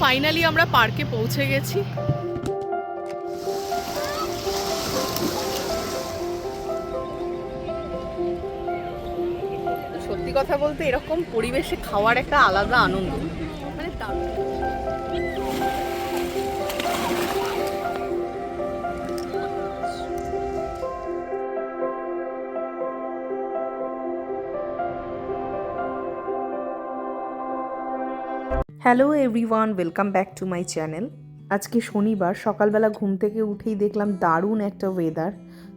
Finally আমরা পার্কে পৌঁছে গেছি সত্যি কথা বলতে এরকম পরিবেশে খাওয়ার একটা আলাদা আনন্দ মানে দারুণ। Hello everyone, welcome back to my channel আজকে শনিবার, সকালবেলা ঘুম থেকে উঠেই দেখলাম দারুণ একটা ওয়েদার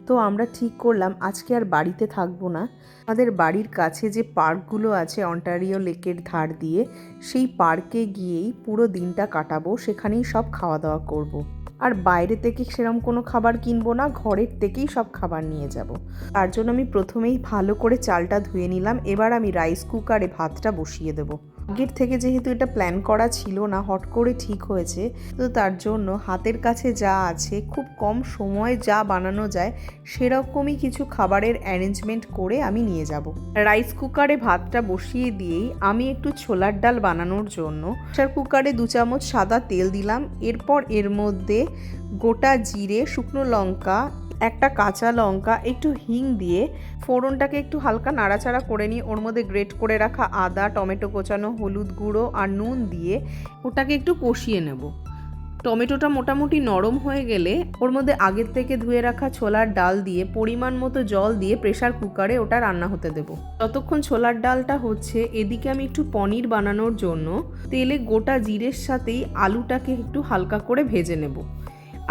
তো আমরা ঠিক করলাম, আজকে আর বাড়িতে থাকব না আমাদের বাড়ির কাছে যে পার্কগুলো আছে অন্টারিও লেকের ধার দিয়ে, সেই পার্কে গিয়েই পুরো দিনটা কাটাবো, সেখানেই সব খাওয়া দাওয়া করব। আর বাইরে থেকে সেরকম কোনো খাবার কিনবো না, ঘরের থেকেই সব খাবার নিয়ে যাব। তার জন্য আমি প্রথমেই ভালো করে চালটা ধুয়ে নিলাম, এবার আমি রাইস কুকারে ভাতটা বসিয়ে দেবো আগের থেকে যেহেতু এটা প্ল্যান করা ছিল না, হট করে ঠিক হয়েছে, তো তার জন্য হাতের কাছে যা আছে, খুব কম সময়ে যা বানানো যায়, সেরকমই কিছু খাবারের অ্যারেঞ্জমেন্ট করে আমি নিয়ে যাব। রাইস কুকারে ভাতটা বসিয়ে দিয়েই আমি একটু ছোলার ডাল বানানোর জন্য প্রেশার কুকারে দু চামচ সাদা তেল দিলাম, এরপর এর মধ্যে গোটা জিরে, শুকনো লঙ্কা একটা কাঁচা লঙ্কা, একটু হিং দিয়ে ফোড়নটাকে একটু হালকা নাড়াচাড়া করে নিয়ে ওর মধ্যে গ্রেট করে রাখা আদা, টমেটো কোচানো, হলুদ গুঁড়ো আর নুন দিয়ে ওটাকে একটু কষিয়ে নেব। টমেটোটা মোটামুটি নরম হয়ে গেলে ওর মধ্যে আগের থেকে ধুয়ে রাখা ছোলার ডাল দিয়ে পরিমাণ মতো জল দিয়ে প্রেসার কুকারে ওটা রান্না হতে দেবো। ততক্ষণ ছোলার ডালটা হচ্ছে, এদিকে আমি একটু পনির বানানোর জন্য তেলে গোটা জিরের সাথেই আলুটাকে একটু হালকা করে ভেজে নেব।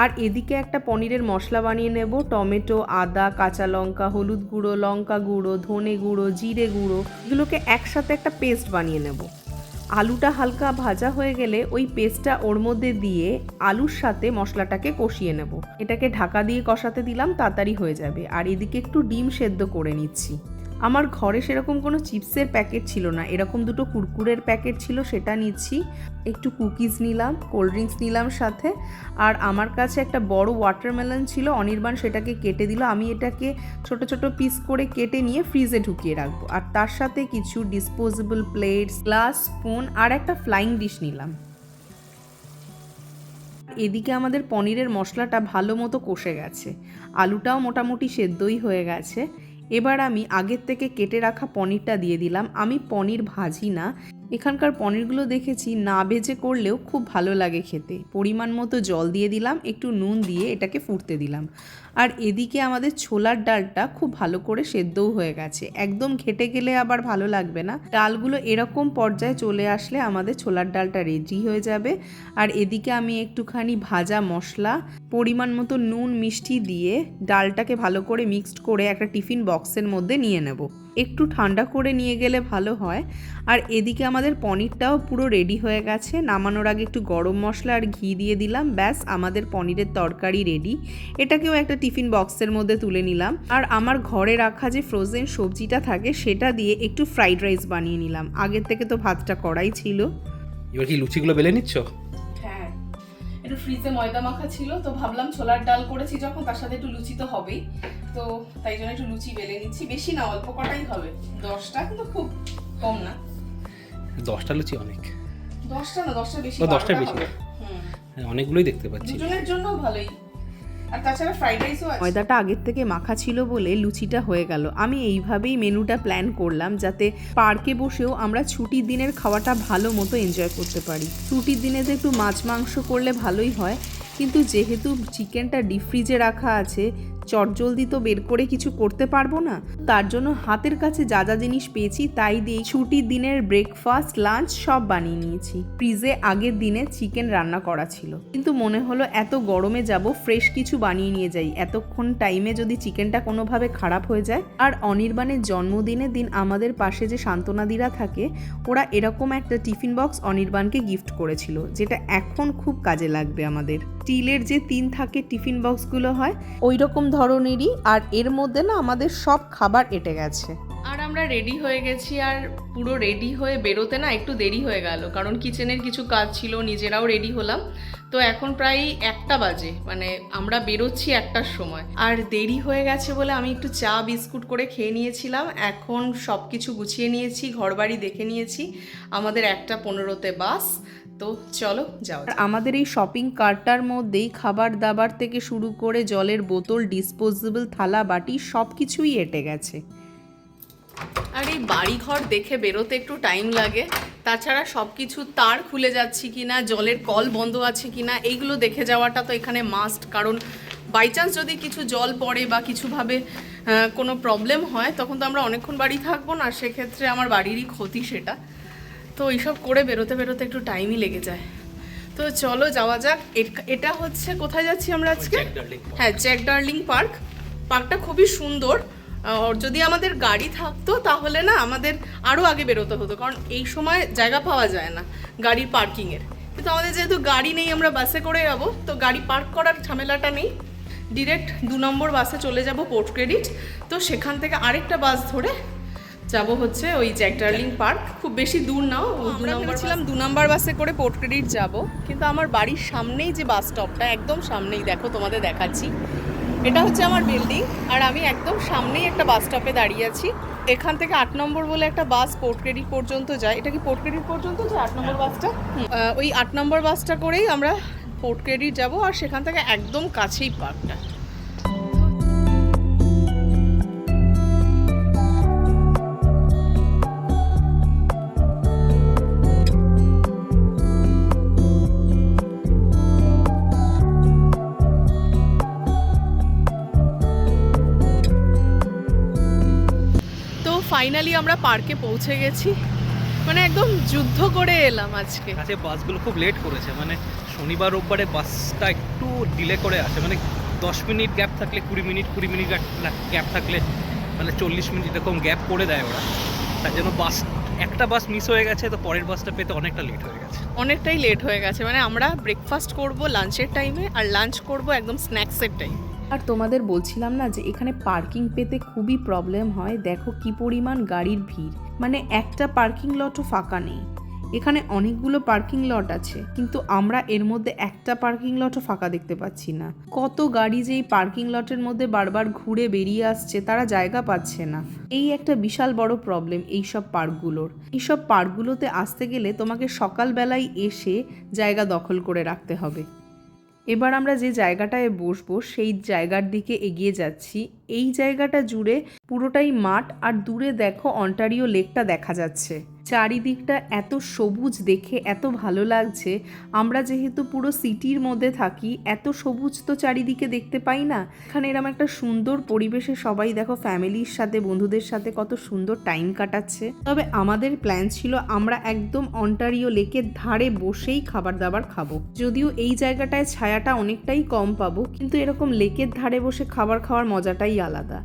আর এদিকে একটা পনিরের মশলা বানিয়ে নেব। টমেটো, আদা, কাঁচা লঙ্কা, হলুদ গুঁড়ো, লঙ্কা গুঁড়ো, ধনে গুঁড়ো, জিরে গুঁড়ো, এগুলোকে একসাথে একটা পেস্ট বানিয়ে নেব। আলুটা হালকা ভাজা হয়ে গেলে ওই পেস্টটা ওর মধ্যে দিয়ে আলুর সাথে মশলাটাকে কষিয়ে নেব। এটাকে ঢাকা দিয়ে কষাতে দিলাম, তাড়াতাড়ি হয়ে যাবে। আর এদিকে একটু ডিম সেদ্ধ করে নিচ্ছি। আমার ঘরে সেরকম কোনো চিপসের প্যাকেট ছিল না। এরকম দুটো কুরকুরের প্যাকেট ছিল, সেটা নিচ্ছি। একটু কুকিজ নিলাম, কোল্ড ড্রিঙ্কস নিলাম সাথে। আর আমার কাছে একটা বড় ওয়াটারমেলন ছিল, অনির্বাণ সেটাকে কেটে দিল। আমি এটাকে ছোট ছোট পিস করে কেটে নিয়ে ফ্রিজে ঢুকিয়ে রাখব। আর তার সাথে কিছু ডিসপোজেবল প্লেটস গ্লাস স্পুন আর একটা ফ্লাইং ডিশ নিলাম। এদিকে আমাদের পনিরের মশলাটা ভালো মতো কষে গেছে। আলুটাও মোটামুটি সেদ্ধই হয়ে গেছে। এবার আমি আগের থেকে কেটে রাখা পনিরটা দিয়ে দিলাম। আমি পনির ভাজি না। এখানকার পনিরগুলো দেখেছি না ভেজে করলেও খুব ভালো লাগে খেতে। পরিমাণ মতো জল দিয়ে দিলাম, একটু নুন দিয়ে এটাকে ফুটতে দিলাম। আর এদিকে আমাদের ছোলার ডালটা খুব ভালো করে সেদ্ধও হয়ে গেছে। একদম ঘেটে গেলে আবার ভালো লাগবে না। ডালগুলো এরকম পর্যায়ে চলে আসলে আমাদের ছোলার ডালটা রেডি হয়ে যাবে। আর এদিকে আমি একটুখানি ভাজা মশলা, পরিমাণ মতো নুন, মিষ্টি দিয়ে ডালটাকে ভালো করে মিক্সড করে একটা টিফিন বক্সের মধ্যে নিয়ে নেব। একটু ঠান্ডা করে নিয়ে গেলে ভালো হয়। আর এদিকে আমাদের পনিরটাও পুরো রেডি হয়ে গেছে। নামানোর আগে একটু গরম মশলা আর ঘি দিয়ে দিলাম। ব্যাস, আমাদের পনিরের তরকারি রেডি এটাকেও একটা টিফিন বক্সের মধ্যে তুলে নিলাম। আর আমার ঘরে রাখা যে ফ্রোজেন সবজিটা থাকে, সেটা দিয়ে একটু ফ্রাইড রাইস বানিয়ে নিলাম। আগের থেকে তো ভাতটা করাই ছিল। এবার কি লুচিগুলো বেলে নিচ্ছ? একটু ফ্রিজে ময়দা মাখা ছিল তো ভাবলাম ছোলার ডাল করেছি যখন তার সাথে একটু লুচি তো হবেই। তো তাই জন্য একটু লুচি বেলে নিচ্ছি। বেশি না অল্প কটাই হবে। দশটা কিন্তু খুব কম না। দশটা লুচি অনেক। দশটা না দশটা বেশি দশটা বেশি। হ্যাঁ, অনেকগুলোই দেখতে পাচ্ছি। দুজনের জন্য ভালোই। আর তাছাড়া ফ্রাইড রাইসও আছে। ময়দাটা আগের থেকে মাখা ছিল বলে লুচিটা হয়ে গেল। আমি এইভাবেই মেনুটা প্ল্যান করলাম যাতে পার্কে বসেও আমরা ছুটির দিনের খাওয়াটা ভালো মতো এনজয় করতে পারি। ছুটির দিনে তো একটু মাছ মাংস করলে ভালোই হয়, কিন্তু যেহেতু চিকেনটা ডিপ ফ্রিজে রাখা আছে চটজলদি তো বের করে কিছু করতে পারব না। তার জন্য হাতের কাছে যা যা জিনিস পেয়েছি তাই দিয়ে ছুটির দিনের ব্রেকফাস্ট লাঞ্চ সব বানিয়ে নিয়েছি। ফ্রিজে আগের দিনে চিকেন রান্না করা ছিল। কিন্তু মনে হলো এত গরমে যাব ফ্রেশ কিছু বানিয়ে নিয়ে যাই। এতক্ষণ টাইমে যদি চিকেনটা কোনোভাবে খারাপ হয়ে যায়, আর অনির্বাণের জন্মদিনের দিন আমাদের পাশে যে সান্ত্বনাদিরা থাকে, ওরা এরকম একটা টিফিন বক্স অনির্বাণকে গিফট করেছিল, যেটা এখন খুব কাজে লাগবে আমাদের। স্টিলের যে তিন থাকে টিফিন বক্সগুলো হয় ওই রকম ধরনেরই আর এর মধ্যে না আমাদের সব খাবার এটে গেছে। আর আমরা রেডি হয়ে গেছি আর পুরো রেডি হয়ে বেরোতে না একটু দেরি হয়ে গেল কারণ কিচেনের কিছু কাজ ছিল নিজেরাও রেডি হলাম। তো এখন প্রায় একটা বাজে মানে আমরা বেরোচ্ছি একটার সময়। আর দেরি হয়ে গেছে বলে আমি একটু চা বিস্কুট করে খেয়ে নিয়েছিলাম। এখন সব কিছু গুছিয়ে নিয়েছি ঘরবাড়ি দেখে নিয়েছি। আমাদের একটা পনেরোতে বাস তো চলো যাও আমাদের এই শপিং কার্টটার মধ্যেই খাবার দাবার থেকে শুরু করে জলের বোতল ডিসপোজেবল থালা বাটি সব কিছুই এঁটে গেছে। আর এই বাড়িঘর দেখে বেরোতে একটু টাইম লাগে। তাছাড়া সব কিছু তার খুলে যাচ্ছে কিনা জলের কল বন্ধ আছে কিনা এইগুলো দেখে যাওয়াটা তো এখানে মাস্ট কারণ বাই চান্স যদি কিছু জল পড়ে বা কিছুভাবে কোনো প্রবলেম হয় তখন তো আমরা অনেকক্ষণ বাড়ি থাকব না সেক্ষেত্রে আমার বাড়িরই ক্ষতি সেটা। তো এইসব করে বেরোতে বেরোতে একটু টাইমই লেগে যায়। তো চলো যাওয়া যাক। এটা হচ্ছে কোথায় যাচ্ছি আমরা আজকে। হ্যাঁ জ্যাক ডার্লিং পার্ক পার্কটা খুবই সুন্দর। আর যদি আমাদের গাড়ি থাকতো তাহলে না আমাদের আরও আগে বেরোতে হতো কারণ এই সময় জায়গা পাওয়া যায় না গাড়ির পার্কিংয়ের কিন্তু আমাদের যেহেতু গাড়ি নেই আমরা বাসে করে যাব তো গাড়ি পার্ক করার ঝামেলাটা নেই। ডিরেক্ট দু নম্বর বাসে চলে যাব পোর্ট ক্রেডিট তো সেখান থেকে আরেকটা বাস ধরে যাব হচ্ছে ওই জ্যাক ডার্লিং পার্ক। খুব বেশি দূর নাও দু নম্বর ছিলাম দু নম্বর বাসে করে পোর্ট ক্রেডিট যাব কিন্তু আমার বাড়ির সামনেই যে বাস স্টপটা একদম সামনেই দেখো তোমাদের দেখাচ্ছি। এটা হচ্ছে আমার বিল্ডিং আর আমি একদম সামনেই একটা বাস স্টপে দাঁড়িয়ে আছি। এখান থেকে আট নম্বর বলে একটা বাস পোর্ট ক্রেডিট পর্যন্ত যায়। এটা কি পোর্ট ক্রেডিট পর্যন্ত যায় আট নম্বর বাসটা? ওই আট নম্বর বাসটা করেই আমরা পোর্ট ক্রেডিট যাব আর সেখান থেকে একদম কাছেই পার্কটা। ফাইনালি আমরা পার্কে পৌঁছে গেছি। মানে একদম যুদ্ধ করে এলাম আজকে। কাছে বাসগুলো খুব লেট করেছে মানে শনিবার রোববারে বাসটা একটু ডিলে করে আসে। মানে দশ মিনিট গ্যাপ থাকলে কুড়ি মিনিট কুড়ি মিনিট গ্যাপ থাকলে মানে চল্লিশ মিনিট এরকম গ্যাপ করে দেয় ওরা। তার জন্য বাস একটা বাস মিস হয়ে গেছে তো পরের বাসটা পেতে অনেকটা লেট হয়ে গেছে। অনেকটাই লেট হয়ে গেছে। মানে আমরা ব্রেকফাস্ট করব লাঞ্চের টাইমে আর লাঞ্চ করব একদম স্ন্যাক্সের টাইম আর তোমাদের বলছিলাম না যে এখানে পার্কিং পেতে খুবই প্রবলেম হয়। দেখো কি পরিমাণ গাড়ির ভিড়। মানে একটা পার্কিং লটও ফাঁকা নেই। এখানে অনেকগুলো পার্কিং লট আছে, কিন্তু আমরা এর মধ্যে একটা পার্কিং লটও ফাঁকা দেখতে পাচ্ছি না। কত গাড়ি যে এই পার্কিং লটের মধ্যে বারবার ঘুরে বেরিয়ে আসছে, তারা জায়গা পাচ্ছে না। এই একটা বিশাল বড় প্রবলেম এই সব পার্কগুলোর। এইসব পার্কগুলোতে আসতে গেলে তোমাকে সকালবেলায় এসে জায়গা দখল করে রাখতে হবে। এবার আমরা যে জায়গাটায় বসবো, সেই জায়গার দিকে এগিয়ে যাচ্ছি। এই জায়গাটা জুড়ে পুরোটাই মাঠ, আর দূরে দেখো অন্টারিও লেকটা দেখা যাচ্ছে। চারিদিকটা এত সবুজ দেখে এত ভালো লাগছে। আমরা যেহেতু পুরো সিটির মধ্যে থাকি, এত সবুজ তো চারিদিকে দেখতে পাই না। এখানে এরকম একটা সুন্দর পরিবেশে সবাই দেখো ফ্যামিলির সাথে, বন্ধুদের সাথে কত সুন্দর টাইম কাটাচ্ছে। তবে আমাদের প্ল্যান ছিল আমরা একদম অন্টারিও লেকের ধারে বসেই খাবার দাবার খাব। যদিও এই জায়গাটায় ছায়াটা অনেকটাই কম পাবো, কিন্তু এরকম লেকের ধারে বসে খাবার খাওয়ার মজাটাই আলাদা।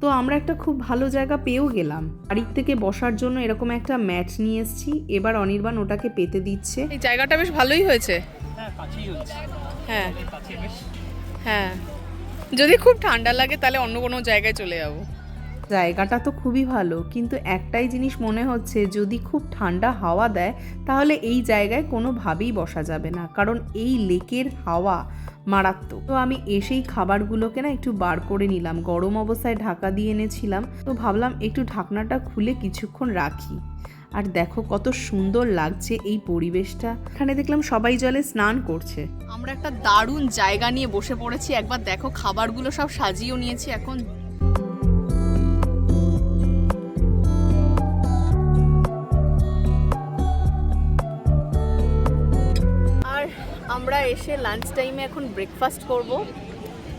তো আমরা একটা খুব ভালো জায়গা পেয়েও গেলাম। বাড়ির থেকে বসার জন্য এরকম একটা ম্যাট নিয়ে এসেছি। এবার অনির্বাণ ওটাকে পেতে দিচ্ছে। এই জায়গাটা বেশ ভালোই হয়েছে। হ্যাঁ হ্যাঁ। হ্যাঁ। যদি খুব ঠান্ডা লাগে তাহলে অন্য কোনো জায়গায় চলে যাব। জায়গাটা তো খুবই ভালো কিন্তু একটাই জিনিস মনে হচ্ছে যদি খুব ঠান্ডা হাওয়া দেয় তাহলে এই জায়গায় কোনোভাবেই বসা যাবে না। কারণ এই লেকের হাওয়া মারাত্মক। তো আমি এসেই খাবারগুলোকে না একটু বার করে নিলাম। গরম অবস্থায় ঢাকা দিয়ে এনেছিলাম। তো ভাবলাম একটু ঢাকনাটা খুলে কিছুক্ষণ রাখি। আর দেখো কত সুন্দর লাগছে এই পরিবেশটা। এখানে দেখলাম সবাই জলে স্নান করছে। আমরা একটা দারুণ জায়গা নিয়ে বসে পড়েছি। একবার দেখো খাবারগুলো সব সাজিয়েও নিয়েছি। এখন এসে লাঞ্চ টাইমে এখন ব্রেকফাস্ট করব।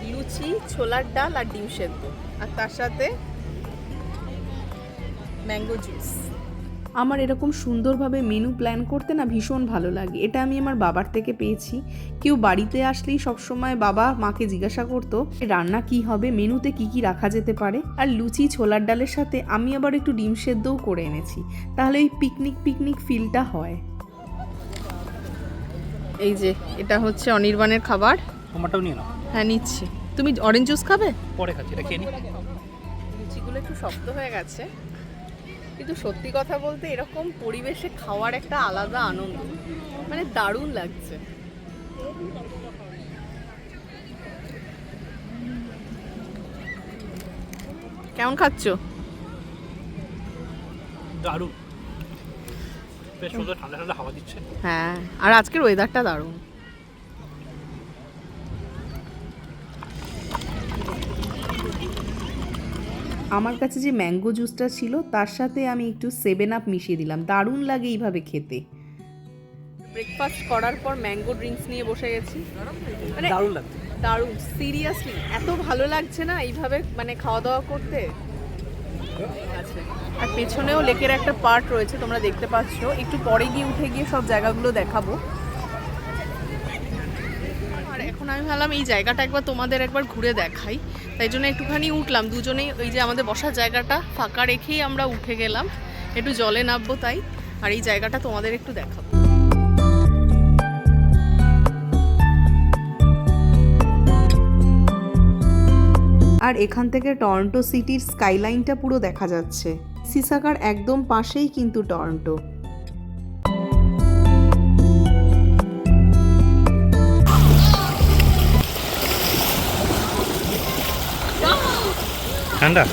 লুচি, ছোলার ডাল আর ডিম সেদ্ধ। আর তার সাথে ম্যাঙ্গো জুস আমার এরকম সুন্দরভাবে মেনু প্ল্যান করতে না ভীষণ ভালো লাগে। এটা আমি আমার বাবার থেকে পেয়েছি। কেউ বাড়িতে আসলেই সবসময় বাবা মাকে জিজ্ঞাসা করতো রান্না কি হবে? মেনুতে কি কি রাখা যেতে পারে? আর লুচি, ছোলার ডালের সাথে আমি আবার একটু ডিম সেদ্ধও করে এনেছি। তাহলে ওই পিকনিক পিকনিক ফিলটা হয়। এই যে এটা হচ্ছে অনির্বাণের খাবার। আমারটাও নিয়ে নাও। হ্যাঁ নিচ্ছি। তুমি অরেঞ্জ জুস খাবে? পরে খাচ্ছি এটা খেয়ে নি। লুচিগুলো একটু শক্ত হয়ে গেছে। কিন্তু সত্যি কথা বলতে এরকম পরিবেশে খাওয়ার একটা আলাদা আনন্দ। মানে দারুণ লাগছে। কেমন খাচ্ছ? দারুণ। বেশ সুন্দর। ঠান্ডা ঠান্ডা হাওয়া দিচ্ছে। হ্যাঁ আর আজকের ওয়েদারটা দারুণ। আমার কাছে যে ম্যাঙ্গো জুসটা ছিল তার সাথে আমি একটু সেভেন আপ মিশিয়ে দিলাম। দারুণ লাগে এইভাবে খেতে। ব্রেকফাস্ট করার পর ম্যাঙ্গো ড্রিঙ্কস নিয়ে বসে গেছি। মানে দারুণ লাগছে। দারুণ সিরিয়াসলি এত ভালো লাগছে না এইভাবে মানে খাওয়া দাওয়া করতে? আর পেছনেও লেকের একটা পার্ট রয়েছে, তোমরা দেখতে পাচ্ছ। একটু পরে গিয়ে উঠে গিয়ে সব জায়গাগুলো দেখাবো। আর এখন আমি ভাবলাম এই জায়গাটা একবার তোমাদের একবার ঘুরে দেখাই। তাই জন্য একটুখানি উঠলাম। দুজনেই ওই যে আমাদের বসার জায়গাটা ফাঁকা রেখেই আমরা উঠে গেলাম। একটু জলে নামবো তাই। আর এই জায়গাটা তোমাদের একটু দেখাবো। আর এখান থেকে টরন্টো সিটির স্কাইলাইনটা পুরো দেখা যাচ্ছে। সিসাকার একদম পাশেই কিন্তু টরন্টো। ঠান্ডা?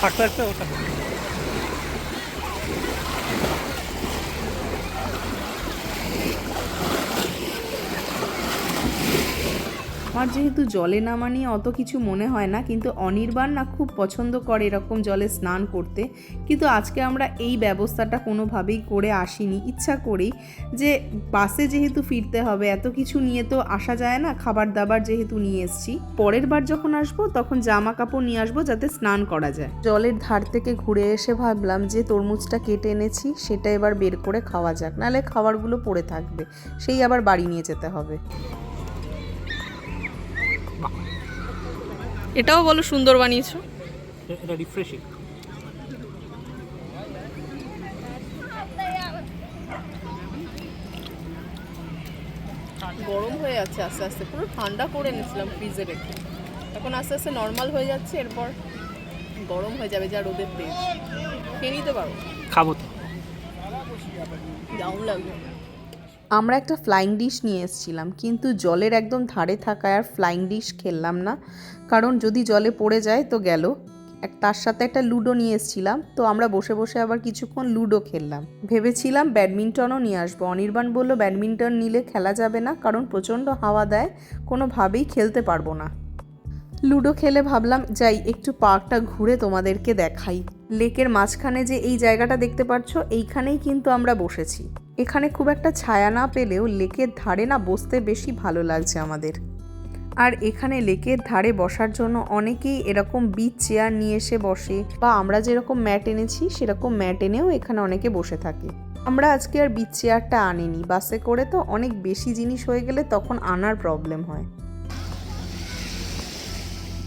থাকতে থাকতে ওটা। Thank you. আমার যেহেতু জলে নামা নিয়ে অত কিছু মনে হয় না, কিন্তু অনির্বাণ না খুব পছন্দ করে এরকম জলে স্নান করতে। কিন্তু আজকে আমরা এই ব্যবস্থাটা কোনোভাবেই করে আসিনি। ইচ্ছা করেই যে বাসে যেহেতু ফিরতে হবে, এত কিছু নিয়ে তো আসা যায় না খাবার দাবার যেহেতু নিয়ে এসছি। পরের বার যখন আসব, তখন জামা কাপড় নিয়ে আসব যাতে স্নান করা যায়। জলের ধার থেকে ঘুরে এসে ভাবলাম যে তরমুজটা কেটে এনেছি, সেটা এবার বের করে খাওয়া যাক। নাহলে খাবারগুলো পড়ে থাকবে, সেই আবার বাড়ি নিয়ে যেতে হবে। এটাও বলো সুন্দর বানিয়েছো। এটা রিফ্রেশিং গরম হয়ে যাচ্ছে আস্তে আস্তে। পুরো ঠান্ডা করে নিয়েছিলাম ফ্রিজে রেখে। এখন আস্তে আস্তে নর্মাল হয়ে যাচ্ছে এরপর গরম হয়ে যাবে যা রোদের তেজ। খেয়ে নিতে পারো। খাব তো। দাম লাগবে। আমরা একটা ফ্লাইং ডিশ নিয়ে এসেছিলাম, কিন্তু জলের একদম ধারে থাকায় আর ফ্লাইং ডিশ খেললাম না। কারণ যদি জলে পড়ে যায় তো গেল। তার সাথে একটা লুডো নিয়ে এসেছিলাম, তো আমরা বসে বসে আবার কিছুক্ষণ লুডো খেললাম। ভেবেছিলাম ব্যাডমিন্টনও নিয়ে আসব। অনির্বাণ বলল, ব্যাডমিন্টন নিলে খেলা যাবে না, কারণ প্রচণ্ড হাওয়া দেয়, কোনোভাবেই খেলতে পারব না। লুডো খেলে ভাবলাম, যাই, একটু পার্কটা ঘুরে তোমাদেরকে দেখাই। লেকের মাঝখানে যে এই জায়গাটা দেখতে পাচ্ছ, এইখানেই কিন্তু আমরা বসেছি। এখানে খুব একটা ছায়া না পেলেও লেকের ধারে না বসতে বেশি ভালো লাগছে আমাদের। আর এখানে লেকের ধারে বসার জন্য অনেকেই এরকম বিচ চেয়ার নিয়ে এসে বসে, বা আমরা যেরকম ম্যাট এনেছি, সেরকম ম্যাট এনেও এখানে অনেকে বসে থাকে। আমরা আজকে আর বিচ চেয়ারটা আনিনি। বাসে করে তো অনেক বেশি জিনিস হয়ে গেলে তখন আনার প্রবলেম হয়।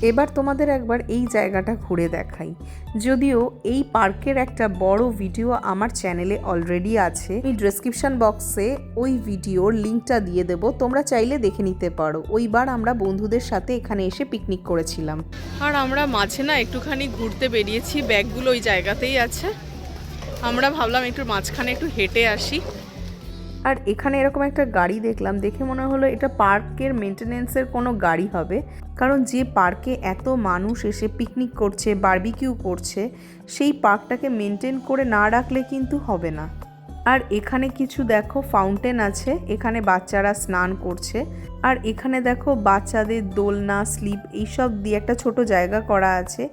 এবার তোমাদের একবার এই জায়গাটা ঘুরে দেখাই। যদিও এই পার্কের একটা বড় ভিডিও আমার চ্যানেলে অলরেডি আছে। এই ডেসক্রিপশন বক্সে ওই ভিডিওর লিঙ্কটা দিয়ে দেব। তোমরা চাইলে দেখে নিতে পারো। ওইবার আমরা বন্ধুদের সাথে এখানে এসে পিকনিক করেছিলাম। আর আমরা মাঝে না একটুখানি ঘুরতে বেরিয়েছি। ব্যাগগুলো ওই জায়গাতেই আছে। আমরা ভাবলাম একটু মাঝখানে একটু হেঁটে আসি। আর এখানে এরকম একটা গাড়ি দেখলাম, দেখে মনে হলো এটা পার্কের মেনটেনেন্সের কোনো গাড়ি হবে। কারণ যে পার্কে এত মানুষ এসে পিকনিক করছে, বার্বিকিউ করছে, সেই পার্কটাকে মেনটেন করে না রাখলে কিন্তু হবে না। আর এখানে কিছু দেখো ফাউন্টেন আছে, এখানে বাচ্চারা স্নান করছে। আর এখানে দেখো বাচ্চাদের দোলনা স্লিপ এইসব দিয়ে একটা ছোট জায়গা করা আছে।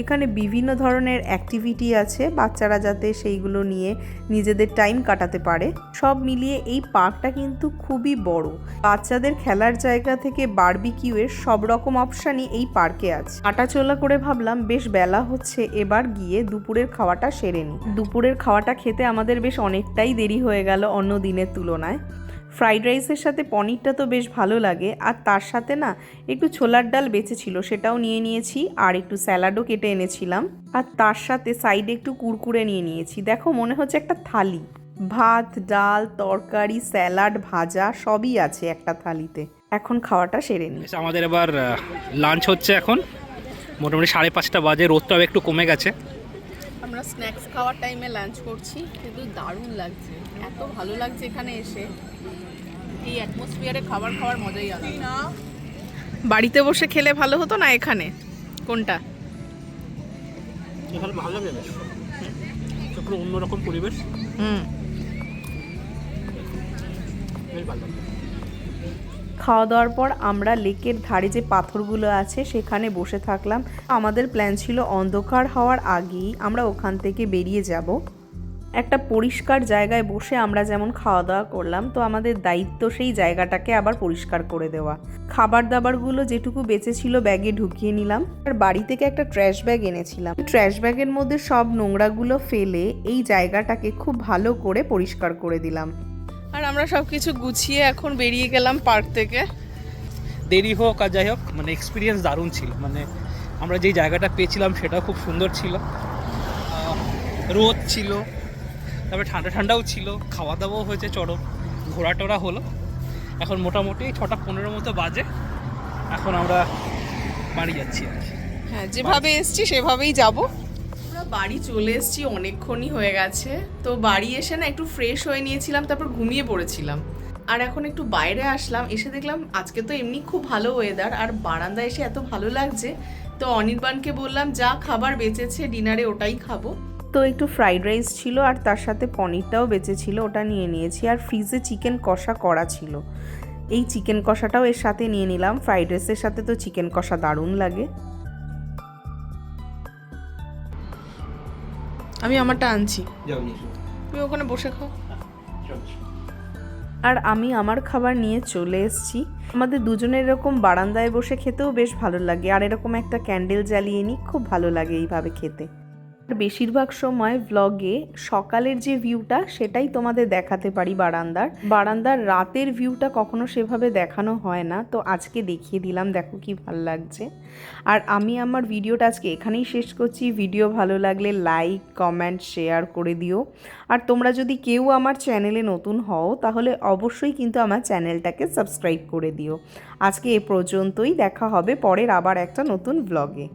এখানে বিভিন্ন ধরনের অ্যাক্টিভিটি আছে, বাচ্চারা যাতে সেইগুলো নিয়ে নিজেদের টাইম কাটাতে পারে। সব মিলিয়ে এই পার্কটা কিন্তু খুবই বড়। বাচ্চাদের খেলার জায়গা থেকে বারবিকিউয়ের সব রকম অপশানই এই পার্কে আছে। হাঁটাচলা করে ভাবলাম, বেশ বেলা হচ্ছে, এবার গিয়ে দুপুরের খাওয়াটা সেরে নিই। দুপুরের খাওয়াটা খেতে আমাদের বেশ অনেকটাই দেরি হয়ে গেল অন্য দিনের তুলনায়। ফ্রাইড রাইসের সাথে পনিরটা তো বেশ ভালো লাগে, আর তার সাথে না একটু ছোলার ডাল বেঁচেছিল, সেটাও নিয়ে নিয়েছি, আর একটু স্যালাডও কেটে এনেছিলাম। আর তার সাথে সাইডে একটু কুরকুরে নিয়ে নিয়েছি। দেখো, মনে হচ্ছে একটা থালি। ভাত, ডাল, তরকারি, স্যালাড, ভাজা, সবই আছে একটা থালিতে। এখন খাওয়াটা সেরে নিই আমাদের এবার লাঞ্চ হচ্ছে এখন। মোটামুটি সাড়ে পাঁচটা বাজে, রোদটাও একটু কমে গেছে। আমরা স্ন্যাক্স খাওয়ার টাইমে লাঞ্চ করছি। কিন্তু দারুণ লাগছে। এত ভালো লাগছে এখানে এসে। এই অ্যাটমসফিয়ারে খাবার খাওয়ার মজাই আলাদা। বাড়িতে বসে খেলে ভালো হতো না এখানে? কোনটা? এখানে ভালো লাগে বেশ। একটু অন্যরকম পরিবেশ। হুম। বেশ ভালো লাগে। খাওয়া দাওয়ার পর আমরা লেকের ধারে যে পাথরগুলো আছে সেখানে বসে থাকলাম। আমাদের প্ল্যান ছিল অন্ধকার হওয়ার আগেই আমরা ওখান থেকে বেরিয়ে যাব। একটা পরিষ্কার জায়গায় বসে আমরা যেমন খাওয়া দাওয়া করলাম, তো আমাদের দায়িত্ব সেই জায়গাটাকে আবার পরিষ্কার করে দেওয়া। খাবার দাবারগুলো যেটুকু বেঁচে ছিল ব্যাগে ঢুকিয়ে নিলাম। আর বাড়ি থেকে একটা ট্র্যাশ ব্যাগ এনেছিলাম। ট্র্যাশ ব্যাগের মধ্যে সব নোংরাগুলো ফেলে এই জায়গাটাকে খুব ভালো করে পরিষ্কার করে দিলাম। আর আমরা সব কিছু গুছিয়ে এখন বেরিয়ে গেলাম পার্ক থেকে। দেরি হোক আর যাই হোক মানে এক্সপিরিয়েন্স দারুণ ছিল। মানে আমরা যেই জায়গাটা পেয়েছিলাম সেটাও খুব সুন্দর ছিল। রোদ ছিল তারপরে ঠান্ডা ঠান্ডাও ছিল খাওয়া দাওয়াও হয়েছে চরম ঘোরা টোরা হলো। এখন মোটামুটি ছটা পনেরো মতো বাজে। এখন আমরা বাড়ি যাচ্ছি আর কি। হ্যাঁ যেভাবে এসছি সেভাবেই যাব। বাড়ি চলে এসেছি, অনেকক্ষণই হয়ে গেছে। তো বাড়ি এসে না একটু ফ্রেশ হয়ে নিয়েছিলাম, তারপর ঘুমিয়ে পড়েছিলাম। আর এখন একটু বাইরে আসলাম, এসে দেখলাম আজকে তো এমনি খুব ভালো ওয়েদার আর বারান্দায় এসে এত ভালো লাগছে। তো অনির্বাণকে বললাম, যা খাবার বেঁচেছে ডিনারে ওটাই খাব। তো একটু ফ্রাইড রাইস ছিল, আর তার সাথে পনিরটাও বেঁচে ছিল ওটা নিয়ে নিয়েছি। আর ফ্রিজে চিকেন কষা করা ছিল। এই চিকেন কষাটাও এর সাথে নিয়ে নিলাম। ফ্রাইড রাইসের সাথে তো চিকেন কষা দারুণ লাগে। আমি আমারটা আনছি। তুমি ওখানে বসে খাও। আর আমি আমার খাবার নিয়ে চলে এসেছি। আমাদের দুজনের এরকম বারান্দায় বসে খেতেও বেশ ভালো লাগে। আর এরকম একটা ক্যান্ডেল জ্বালিয়ে নিই খুব ভালো লাগে এইভাবে খেতে। বেশিরভাগ সময় ভ্লগে সকালের যে ভিউটা সেটাই তোমাদের দেখাতে পারি বারান্দার। বারান্দার রাতের ভিউটা কখনো সেভাবে দেখানো হয় না। তো আজকে দেখিয়ে দিলাম, দেখো কি ভালো লাগছে। আর আমি আমার ভিডিওটা আজকে এখানেই শেষ করছি। ভিডিও ভালো লাগলে লাইক কমেন্ট শেয়ার করে দিও। আর তোমরা যদি কেউ আমার চ্যানেলে নতুন হও, তাহলে অবশ্যই কিন্তু আমার চ্যানেলটাকে সাবস্ক্রাইব করে দিও। আজকে এ পর্যন্তই, দেখা হবে পরের আবার একটা নতুন ব্লগে